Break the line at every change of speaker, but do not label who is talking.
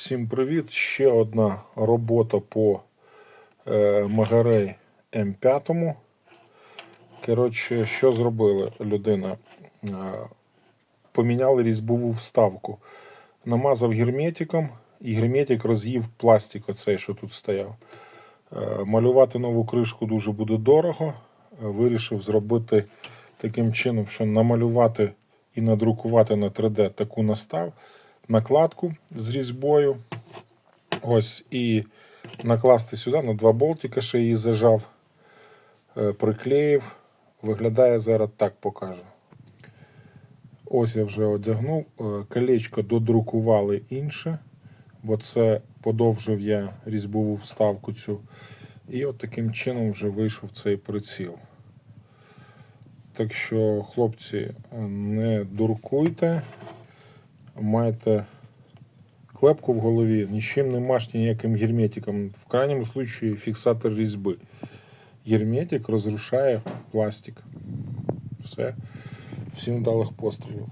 Всім привіт! Ще одна робота по е, Магарей М5. Коротше, що зробила людина? Е, поміняли різьбову вставку. Намазав герметиком, і герметик роз'їв пластик, оцей, що тут стояв. Е, малювати нову кришку дуже буде дорого. Е, Вирішив зробити таким чином, що намалювати і надрукувати на 3D таку настав, накладку з різьбою. Ось і накласти сюди на два болтика, ще її зажав, е, приклеїв. Виглядає зараз так покажу. Ось я вже одягнув. Е, Колечко додрукували інше, бо це подовжив я різьбову вставку цю. І от таким чином вже вийшов цей приціл. Так що, хлопці, не дуркуйте, майте клепку в голові, нічим не мажте ніяким герметиком. В крайньому случаї фіксатор різьби. Герметик розрушає пластик. Все. Всім вдалих пострілів.